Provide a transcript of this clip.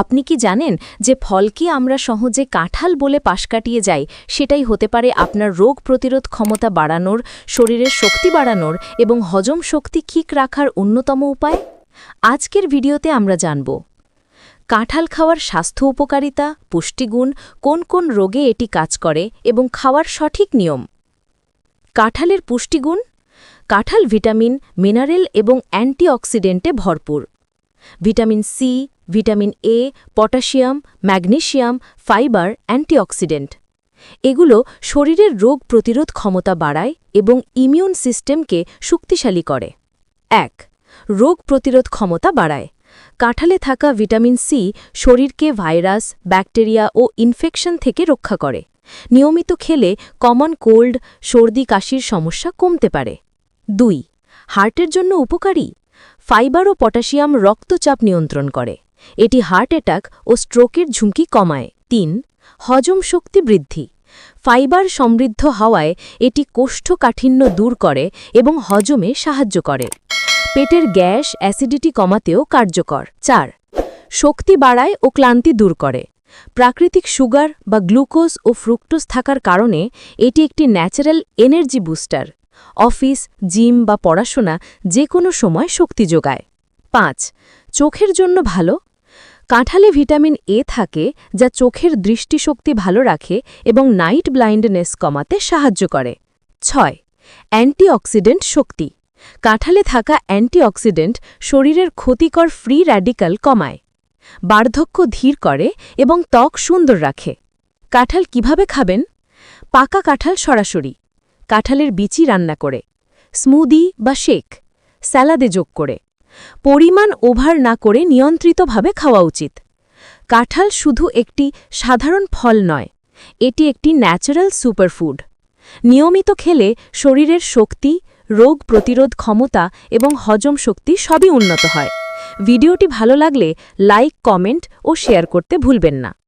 আপনি কি জানেন যে ফলকে আমরা সহজে কাঁঠাল বলে পাশ কাটিয়ে যাই? সেটাই হতে পারে আপনার রোগ প্রতিরোধ ক্ষমতা বাড়ানোর, শরীরের শক্তি বাড়ানোর এবং হজম শক্তি ঠিক রাখার অন্যতম উপায়? আজকের ভিডিওতে আমরা জানব, কাঁঠাল খাওয়ার স্বাস্থ্য উপকারিতা, পুষ্টিগুণ, কোন কোন রোগে এটি কাজ করে এবং খাওয়ার সঠিক নিয়ম? কাঁঠালের পুষ্টিগুণ, কাঁঠাল ভিটামিন, মিনারেল এবং অ্যান্টিঅক্সিডেন্টে ভরপুর। Vitamin C vitamin A potassium, magnesium, fibre, antioxidant. এগুলো শরীরের রোগ প্রতিরোধ ক্ষমতা বাড়ায় এবং ইমিউন সিস্টেমকে শক্তিশালী করে। এক, রোগ প্রতিরোধ ক্ষমতা বাড়ায়। কাঁঠালে থাকা ভিটামিন সি শরীরকে ভাইরাস, ব্যাকটেরিয়া ও ইনফেকশন থেকে রক্ষা করে। নিয়মিত খেলে কমন কোল্ড, সর্দি, কাশির সমস্যা কমতে পারে। দুই, হার্টের জন্য উপকারী? ফাইবার ও পটাশিয়াম রক্তচাপ নিয়ন্ত্রণ করে। এটি হার্ট অ্যাটাক ও স্ট্রোকের ঝুঁকি কমায়। তিন, হজম শক্তি বৃদ্ধি। ফাইবার সমৃদ্ধ হওয়ায় এটি কোষ্ঠকাঠিন্য দূর করে এবং হজমে সাহায্য করে। পেটের গ্যাস অ্যাসিডিটি কমাতেও কার্যকর। চার, শক্তি বাড়ায় ও ক্লান্তি দূর করে। প্রাকৃতিক সুগার বা গ্লুকোজ ও ফ্রুক্টোজ থাকার কারণে এটি একটি natural energy booster. Office, gym বা পড়াশোনা যে কোনো সময় শক্তি যোগায়। পাঁচ, চোখের জন্য ভালো। কাঁঠালে ভিটামিন এ থাকে যা চোখের দৃষ্টিশক্তি ভালো রাখে এবং নাইট ব্লাইন্ডনেস কমাতে সাহায্য করে। ছয়, অ্যান্টিঅক্সিডেন্ট শক্তি। কাঁঠালে থাকা অ্যান্টিঅক্সিডেন্ট শরীরের ক্ষতিকর ফ্রি র্যাডিক্যাল কমায়, বার্ধক্য ধীর করে এবং ত্বক সুন্দর রাখে। কাঁঠাল কীভাবে খাবেন? পাকা কাঁঠাল সরাসরি। কাঁঠালের বিচি রান্না করে, স্মুদি বা শেক, স্যালাদে যোগ করে। পরিমাণ ওভার না করে নিয়ন্ত্রিতভাবে খাওয়া উচিত। কাঁঠাল শুধু একটি সাধারণ ফল নয়, এটি একটি ন্যাচারাল সুপারফুড। নিয়মিত খেলে শরীরের শক্তি, রোগ প্রতিরোধ ক্ষমতা এবং হজম শক্তি সবই উন্নত হয়। ভিডিওটি ভালো লাগলে লাইক, কমেন্ট ও শেয়ার করতে ভুলবেন না।